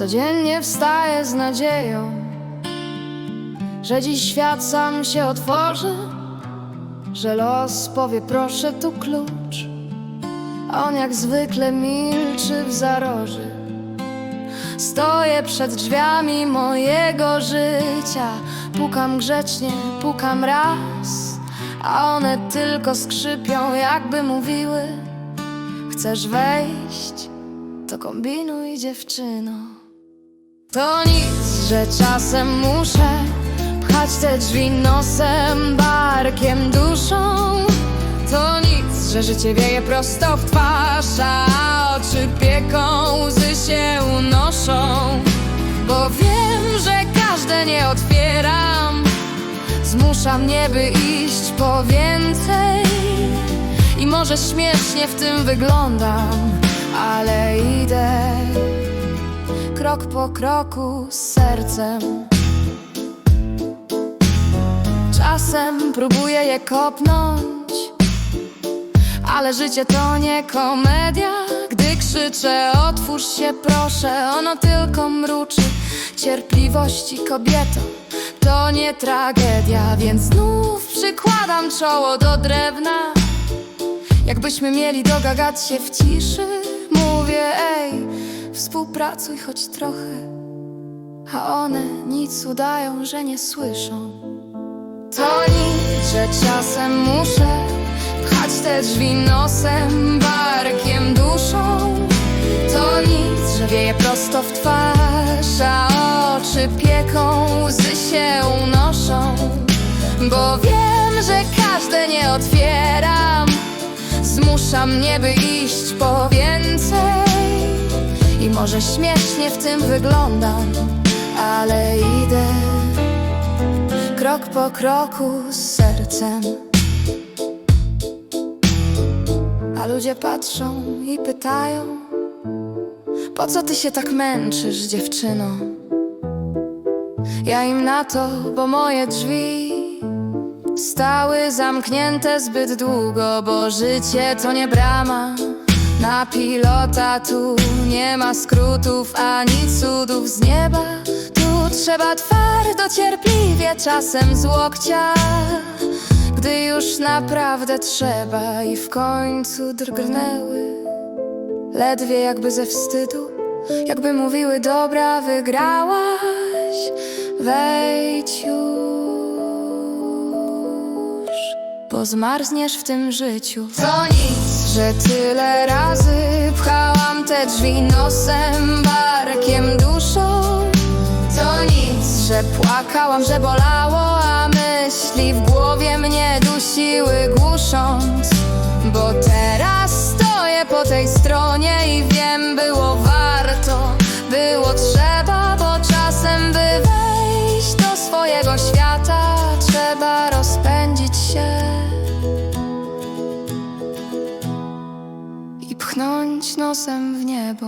Codziennie wstaję z nadzieją, że dziś świat sam się otworzy, że los powie proszę tu klucz, on jak zwykle milczy w zaroży. Stoję przed drzwiami mojego życia, pukam grzecznie, pukam raz, a one tylko skrzypią, jakby mówiły: Chcesz wejść? To kombinuj, dziewczyno. To nic, że czasem muszę pchać te drzwi nosem, barkiem, duszą. To nic, że życie wieje prosto w twarz, a oczy pieką, łzy się unoszą. Bo wiem, że każde nie otwieram, zmusza mnie, by iść po więcej. I może śmiesznie w tym wyglądam, ale idę krok po kroku z sercem. Czasem próbuję je kopnąć, ale życie to nie komedia. Gdy krzyczę, otwórz się proszę, ono tylko mruczy. Cierpliwości kobieto, to nie tragedia, więc znów przykładam czoło do drewna. Jakbyśmy mieli dogagać się w ciszy Mówię, ej, współpracuj choć trochę A one nic udają, że nie słyszą. To nic, że czasem muszę Pchać te drzwi nosem, barkiem, duszą. To nic, że wieje prosto w twarz A oczy pieką, łzy się unoszą. Bo wiem, że każde nie otwieram Zmusza mnie, by iść po więcej I może śmiesznie w tym wyglądam Ale idę Krok po kroku z sercem A ludzie patrzą i pytają Po co ty się tak męczysz, dziewczyno? Ja im na to, bo moje drzwi Stały zamknięte zbyt długo, bo życie to nie brama Na pilota tu nie ma skrótów ani cudów z nieba. Tu trzeba twardo, cierpliwie, czasem z łokcia. Gdy już naprawdę trzeba i w końcu drgnęły. Ledwie jakby ze wstydu, jakby mówiły dobra, wygrałaś Wejdź już bo zmarzniesz w tym życiu. To nic, że tyle razy pchałam te drzwi nosem, barkiem, duszą. To nic, że płakałam, że bolało, a myśli w głowie mnie dusiły głusząc. Bo teraz stoję po tej stronie pchnąć nosem w niebo.